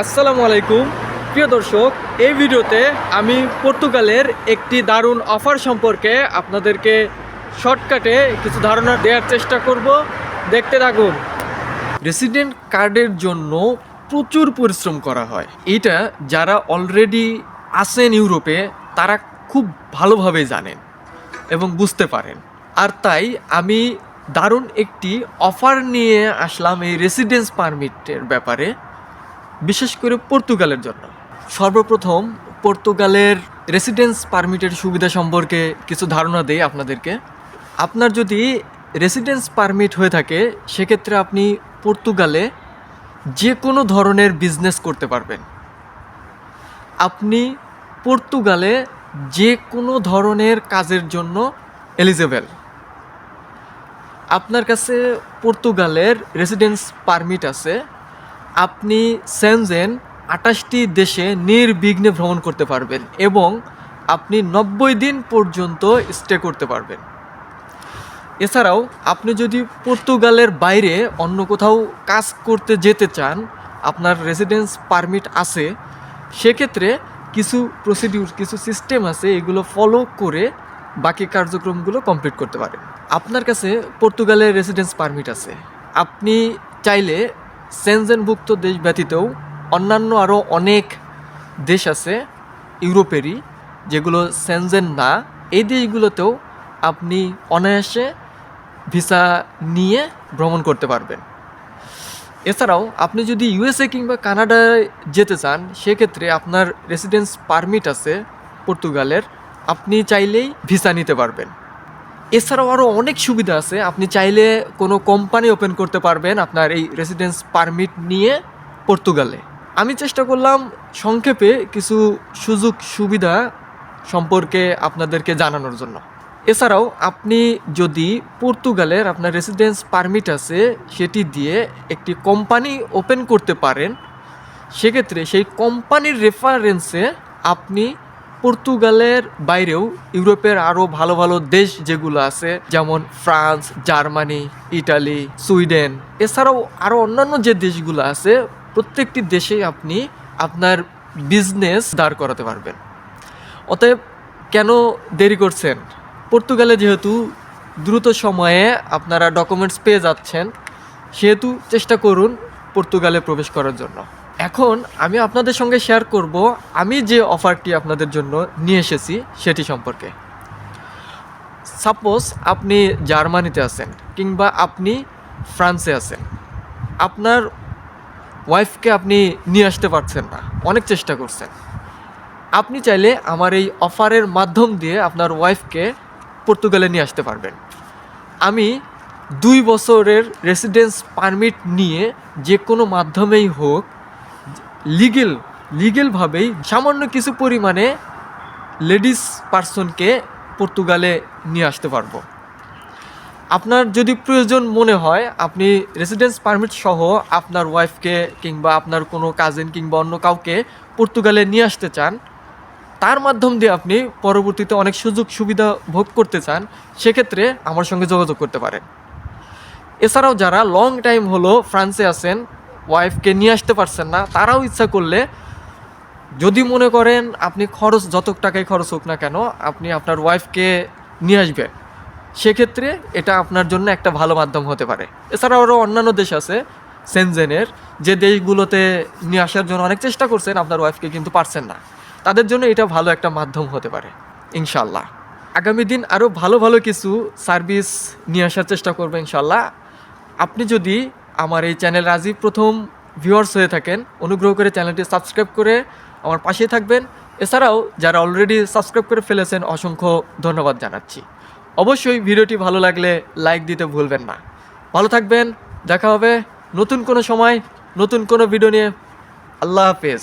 আসসালামু আলাইকুম। প্রিয় দর্শক, এই ভিডিওতে আমি পর্তুগালের একটি দারুণ অফার সম্পর্কে আপনাদেরকে শর্টকাটে কিছু ধারণা দেওয়ার চেষ্টা করব। দেখতে থাকুন। রেসিডেন্ট কার্ডের জন্য প্রচুর পরিশ্রম করা হয়। এটা যারা অলরেডি আছেন ইউরোপে, তারা খুব ভালোভাবে জানেন এবং বুঝতে পারেন। আর তাই আমি দারুণ একটি অফার নিয়ে আসলাম এই রেসিডেন্স পারমিটের ব্যাপারে। বিশেষ করে পর্তুগালের জন্য। সর্বপ্রথম পর্তুগালের রেসিডেন্স পারমিটের সুবিধা সম্পর্কে কিছু ধারণা দেই আপনাদেরকে। আপনার যদি রেসিডেন্স পারমিট হয়ে থাকে, সেক্ষেত্রে আপনি পর্তুগালে যে কোনো ধরনের বিজনেস করতে পারবেন। আপনি পর্তুগালে যে কোনো ধরনের কাজের জন্য এলিজেবেল আপনার কাছে পর্তুগালের রেসিডেন্স পারমিট আছে। আপনি সেনজেন আটাশটি দেশে নির্বিঘ্নে ভ্রমণ করতে পারবেন এবং আপনি নব্বই দিন পর্যন্ত স্টে করতে পারবেন। এছাড়াও আপনি যদি পর্তুগালের বাইরে অন্য কোথাও কাজ করতে যেতে চান, আপনার রেসিডেন্স পারমিট আছে, সেক্ষেত্রে কিছু প্রসিডিউর কিছু সিস্টেম আছে, এগুলো ফলো করে বাকি কার্যক্রমগুলো কমপ্লিট করতে পারেন। আপনার কাছে পর্তুগালের রেসিডেন্স পারমিট আছে। আপনি চাইলে সেনজেনভুক্ত দেশ ব্যতীতও অন্যান্য আরও অনেক দেশ আছে ইউরোপেরই যেগুলো সেনজেন না। এই দেশগুলোতেও আপনি অনায়াসে ভিসা নিয়ে ভ্রমণ করতে পারবেন। এছাড়াও আপনি যদি ইউএসএ কিংবা কানাডায় যেতে চান, সেক্ষেত্রে আপনার রেসিডেন্স পারমিট আছে পর্তুগালের। আপনি চাইলেই ভিসা নিতে পারবেন। এছাড়াও আরও অনেক সুবিধা আছে। আপনি চাইলে কোনো কোম্পানি ওপেন করতে পারবেন আপনার এই রেসিডেন্স পারমিট নিয়ে পর্তুগালে। আমি চেষ্টা করলাম সংক্ষেপে কিছু সুযোগ সুবিধা সম্পর্কে আপনাদেরকে জানানোর জন্য। এছাড়াও আপনি যদি পর্তুগালের আপনার রেসিডেন্স পারমিট আছে, সেটি দিয়ে একটি কোম্পানি ওপেন করতে পারেন, সেক্ষেত্রে সেই কোম্পানির রেফারেন্সে আপনি পর্তুগালের বাইরেও ইউরোপের আরও ভালো ভালো দেশ যেগুলো আছে, যেমন ফ্রান্স, জার্মানি, ইটালি, সুইডেন। এছাড়াও আরও অন্যান্য যে দেশগুলো আছে, প্রত্যেকটি দেশেই আপনি আপনার বিজনেস দাঁড় করাতে পারবেন। অতএব কেন দেরি করছেন? পর্তুগালে যেহেতু দ্রুত সময়ে আপনারা ডকুমেন্টস পেয়ে যাচ্ছেন, সেহেতু চেষ্টা করুন পর্তুগালে প্রবেশ করার জন্য। এখন আমি আপনাদের সঙ্গে শেয়ার করব আমি যে অফারটি আপনাদের জন্য নিয়ে এসেছি সেটি সম্পর্কে। সাপোজ আপনি জার্মানিতে আছেন কিংবা আপনি ফ্রান্সে আছেন। আপনার ওয়াইফকে আপনি নিয়ে আসতে পারছেন না, অনেক চেষ্টা করছেন। আপনি চাইলে আমার এই অফারের মাধ্যম দিয়ে আপনার ওয়াইফকে পর্তুগালে নিয়ে আসতে পারবেন। আমি দুই বছরের রেসিডেন্স পারমিট নিয়ে যে কোনো মাধ্যমেই হোক লিগেল লিগেলভাবেই সামান্য কিছু পরিমাণে লেডিস পার্সনকে পর্তুগালে নিয়ে আসতে পারব। আপনার যদি প্রয়োজন মনে হয়, আপনি রেসিডেন্স পারমিট সহ আপনার ওয়াইফকে কিংবা আপনার কোনো কাজিন কিংবা অন্য কাউকে পর্তুগালে নিয়ে আসতে চান, তার মাধ্যম দিয়ে আপনি পরবর্তীতে অনেক সুযোগ সুবিধা ভোগ করতে চান, সেক্ষেত্রে আমার সঙ্গে যোগাযোগ করতে পারেন। এছাড়াও যারা লং টাইম হলো ফ্রান্সে আছেন ওয়াইফকে নিয়ে আসতে পারছেন না, তারাও ইচ্ছা করলে যদি মনে করেন আপনি খরচ, যত টাকায় খরচ হোক না কেন, আপনি আপনার ওয়াইফকে নিয়ে আসবেন সেক্ষেত্রে এটা আপনার জন্য একটা ভালো মাধ্যম হতে পারে। এছাড়াও আরও অন্যান্য দেশ আছে সেনজেনের যে দেশগুলোতে নিয়ে আসার জন্য অনেক চেষ্টা করছেন, আপনার ওয়াইফকে কিন্তু পারছেন না। তাদের জন্য এটা ভালো একটা মাধ্যম হতে পারে ইনশাল্লাহ আগামী দিন আরও ভালো ভালো কিছু সার্ভিস নিয়ে আসার চেষ্টা করব ইনশাল্লাহ আপনি যদি আমার এই চ্যানেল রাজীব প্রথম ভিউয়ার্স হয়ে থাকেন, অনুগ্রহ করে চ্যানেলটি সাবস্ক্রাইব করে আমার পাশে থাকবেন। এছাড়াও যারা অলরেডি সাবস্ক্রাইব করে ফেলেছেন, অসংখ্য ধন্যবাদ জানাচ্ছি। অবশ্যই ভিডিওটি ভালো লাগলে লাইক দিতে ভুলবেন না। ভালো থাকবেন, দেখা হবে নতুন কোনো সময়, নতুন কোনো ভিডিও নিয়ে। আল্লাহ হাফেজ।